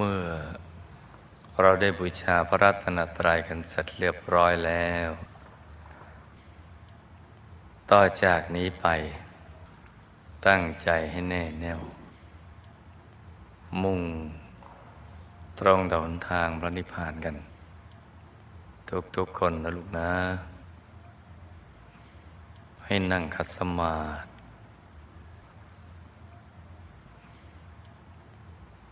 เมื่อเราได้บูชาพระรัตนตรัยกันเสร็จเรียบร้อยแล้ว ต่อจากนี้ไป ตั้งใจให้แน่แน่ว มุ่งตรงต่อหนทางพระนิพพานกัน ทุกๆคนนะลูกนะ ให้นั่งคัดสมาธิ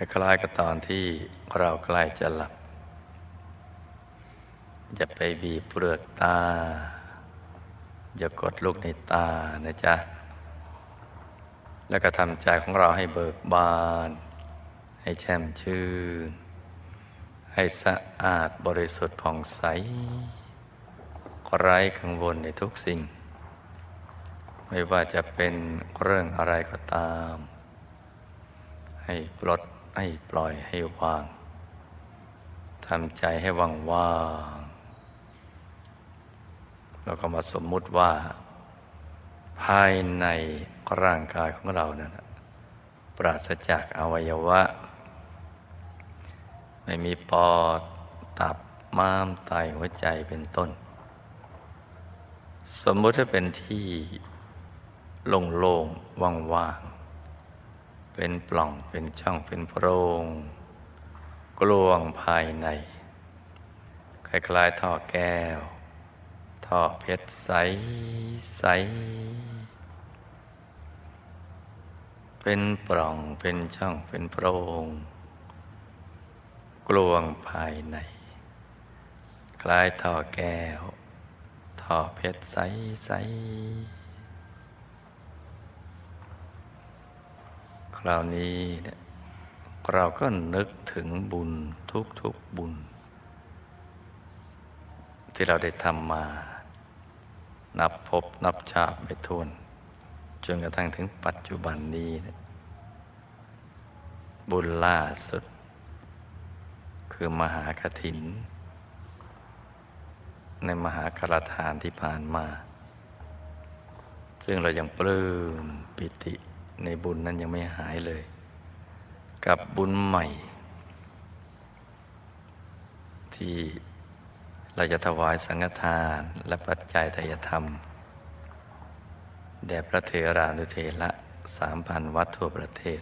คล้ายๆกับตอนที่เราใกล้จะหลับ อย่าไปบีบเปลือกตา อย่ากดลูกในตานะจ๊ะ แล้วก็ทำใจของเราให้เบิกบาน ให้แช่มชื่น ให้สะอาดบริสุทธิ์ผ่องใส ไร้กังวลในทุกสิ่ง ไม่ว่าจะเป็นเรื่องอะไรก็ตามให้ปลด ให้ปล่อยให้วางทำใจให้ว่างว่างแล้วก็มาสมมุติว่า ภายในร่างกายของเรานั้นปราศจากอวัยวะ ไม่มีปอด ตับม้ามไตหัวใจเป็นต้น สมมุติให้เป็นที่โล่งๆว่างๆ เป็นปล่องเป็นช่องเป็นโพรง กลวงภายใน คล้ายๆท่อแก้ว ท่อเพชรใสใส เป็นปล่องเป็นช่องเป็นโพรง กลวงภายใน คล้ายท่อแก้ว ท่อเพชรใสใส คราวนี้เราก็นึกถึงบุญทุกๆบุญ ที่เราได้ทำมา นับพบนับชาติไปทวน จนกระทั่งถึงปัจจุบันนี้ บุญล่าสุด คือมหากถิน ในมหากรทานที่ผ่านมา ซึ่งเรายังปลื้มปิติ ในบุญนั้นยังไม่หายเลย กับบุญใหม่ ที่เราจะถวายสังฆทานและปัจจัยทายธรรม แด่พระเทรานุเทระสามพันวัดทั่วประเทศ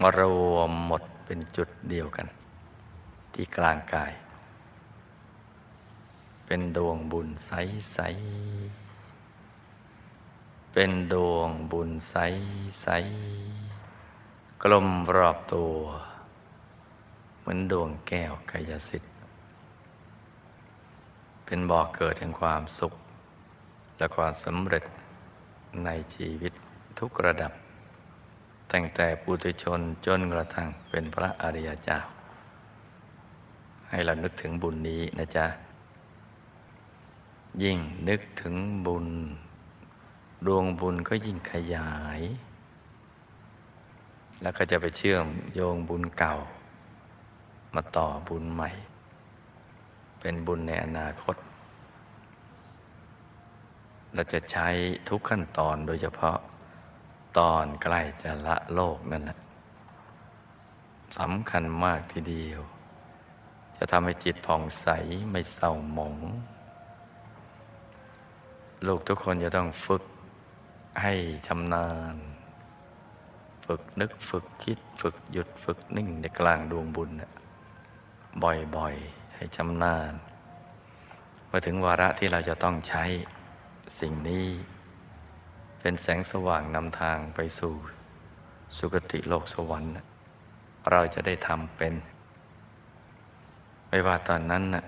มารวมหมดเป็นจุดเดียวกัน ที่กลางกาย เป็นดวงบุญใสใส เป็นดวงบุญใสใสกลมรอบตัว เหมือนดวงแก้วกายสิทธิ์ เป็นบ่อกเกิดแห่งความสุข และความสำเร็จในชีวิตทุกระดับ ตั้งแต่ปุถุชนจนกระทั่งเป็นพระอริยเจ้า ให้เรานึกถึงบุญนี้นะจ๊ะ ยิ่งนึกถึงบุญ ดวงบุญก็ยิ่งขยาย แล้วก็จะไปเชื่อมโยงบุญเก่า มาต่อบุญใหม่ เป็นบุญในอนาคต เราจะใช้ทุกขั้นตอนโดยเฉพาะตอนใกล้จะละโลกนั่นแหละสำคัญมากทีเดียว จะทำให้จิตผ่องใสไม่เศร้าหมอง ลูกทุกคนจะต้องฝึก ให้ชำนาญ ฝึกนึกฝึกคิดฝึกหยุดฝึกนิ่งในกลางดวงบุญน่ะบ่อยๆ ให้ชำนาญเมื่อถึงวาระที่เราจะต้องใช้สิ่งนี้ เป็นแสงสว่างนำทางไปสู่ สุคติโลกสวรรค์ เราจะได้ทำเป็น ไม่ว่าตอนนั้นน่ะ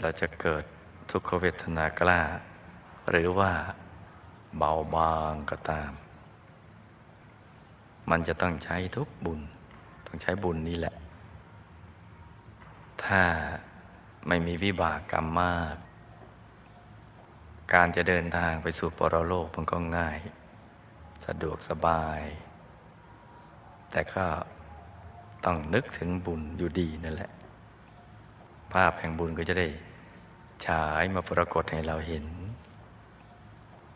เราจะเกิดทุกขเวทนากล้า หรือว่า เบาบางก็ตาม มันจะต้องใช้ทุกบุญ ต้องใช้บุญนี้แหละ ถ้าไม่มีวิบากกรรมมาก การจะเดินทางไปสู่ปรโลกมันก็ง่าย สะดวกสบาย แต่ก็ต้องนึกถึงบุญอยู่ดีนั่นแหละ ภาพแห่งบุญก็จะได้ฉายมาปรากฏให้เราเห็น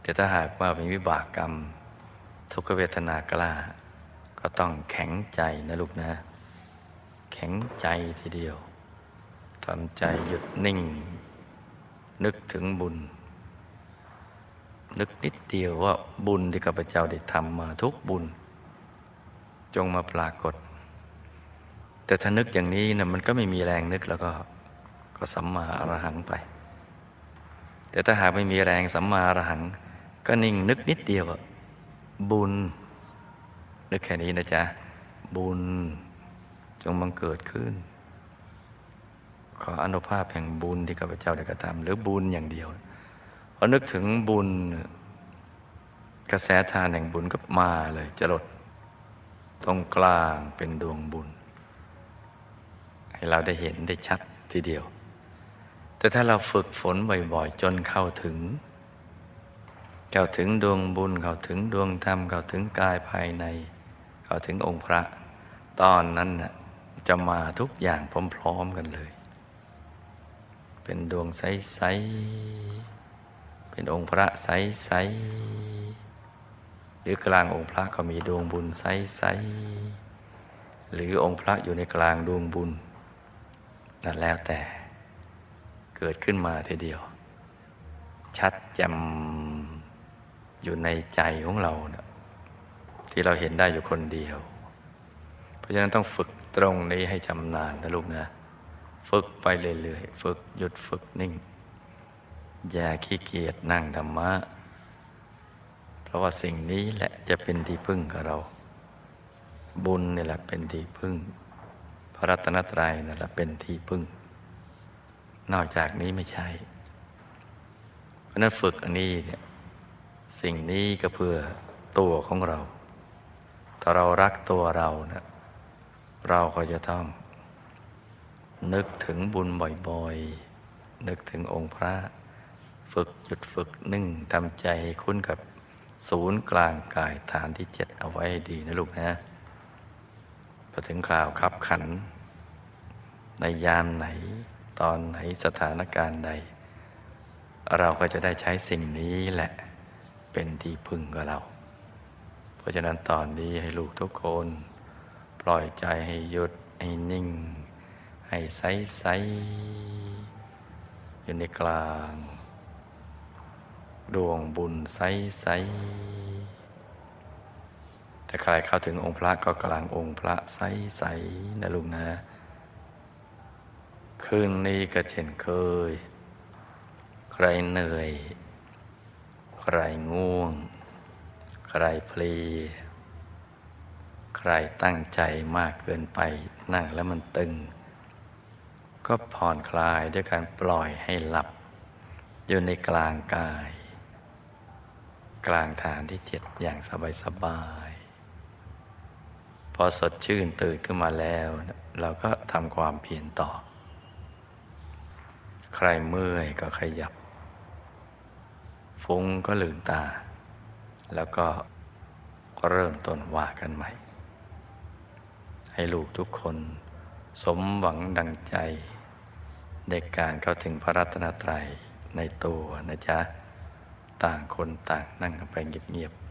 แต่ถ้าหากว่าเป็นวิบากกรรม ทุกขเวทนากล้า ก็ต้องแข็งใจนะลูกนะ แข็งใจทีเดียวทำใจหยุดนิ่ง นึกถึงบุญ นึกนิดเดียวว่าบุญที่ข้าพเจ้าได้ทำมาทุกบุญ จงมาปรากฏ แต่ถ้านึกอย่างนี้นะมันก็ไม่มีแรงนึกแล้วก็ก็สัมมาอรหังไป แต่ถ้าหากไม่มีแรงสัมมาอรหัง ก็นิ่งนึกนิดเดียวอะบุญ นึกแค่นี้นะจ๊ะ บุญจงบังเกิดขึ้น ขออนุภาพแห่งบุญที่ข้าพเจ้าได้กระทำหรือบุญอย่างเดียวพอนึกถึงบุญ กระแสทานแห่งบุญก็มาเลยจรดตรงกลางเป็นดวงบุญ ให้เราได้เห็นได้ชัดทีเดียว แต่ถ้าเราฝึกฝนบ่อยๆ จนเข้าถึง เข้าถึงดวงบุญเข้าถึงดวงธรรมเข้าถึงกายภายใน เข้าถึงองค์พระ ตอนนั้นน่ะจะมาทุกอย่างพร้อมๆกันเลย เป็นดวงใสๆเป็นองค์พระใสๆหรือกลางองค์พระก็มีดวงบุญใสๆหรือองค์พระอยู่ในกลางดวงบุญนั่นแล้วแต่เกิดขึ้นมาทีเดียว ชัดแจ่ม อยู่ในใจของเรานะที่เราเห็นได้อยู่คนเดียว เพราะฉะนั้นต้องฝึกตรงนี้ให้ชำนาญนะลูกนะ ฝึกไปเรื่อยๆ ฝึกหยุดฝึกนิ่ง อย่าขี้เกียจนั่งธรรมะ เพราะว่าสิ่งนี้แหละจะเป็นที่พึ่งกับเรา บุญนี่แหละเป็นที่พึ่ง พระรัตนตรัยนั่นแหละเป็นที่พึ่ง นอกจากนี้ไม่ใช่ เพราะนั้นฝึกอันนี้เนี่ย สิ่งนี้ก็เพื่อตัวของเรา ถ้าเรารักตัวเรานะเราก็จะต้อง นึกถึงบุญบ่อยๆ นึกถึงองค์พระ ฝึกหยุดฝึกนิ่งทำใจใคุ้นกับศูนย์กลางกายฐานที่เจ็ดเอาไว้ดีนะลูกนะพอถึงคราวขับขัน ในยามไหนตอนไหนสถานการณ์ใด เราก็จะได้ใช้สิ่งนี้แหละ เป็นที่พึ่งกับเรา เพราะฉะนั้นตอนนี้ให้ลูกทุกคน ปล่อยใจให้หยุดให้นิ่ง ให้ใสใสอยู่ในกลาง ดวงบุญใสใสถ้าใครเข้าถึงองค์พระก็กลางองค์พระใสใสนะลุงนะ คืนนี้ก็เช่นเคย ใครเหนื่อย ใครง่วง ใครเพลีย ใครตั้งใจมากเกินไปนั่งแล้วมันตึง ก็ผ่อนคลายด้วยการปล่อยให้หลับ อยู่ในกลางกาย กลางฐานที่เจ็ดอย่างสบายๆพอสดชื่นตื่นขึ้นมาแล้ว เราก็ทำความเพียรต่อ ใครเมื่อยก็ขยับ ฟุ้งก็ลืมตา แล้วก็เริ่มต้นว่ากันใหม่ ให้ลูกทุกคนสมหวังดังใจในการเข้าถึงพระรัตนตรัยในตัวนะจ๊ะ ต่างคนต่างนั่งกันไปเงียบๆ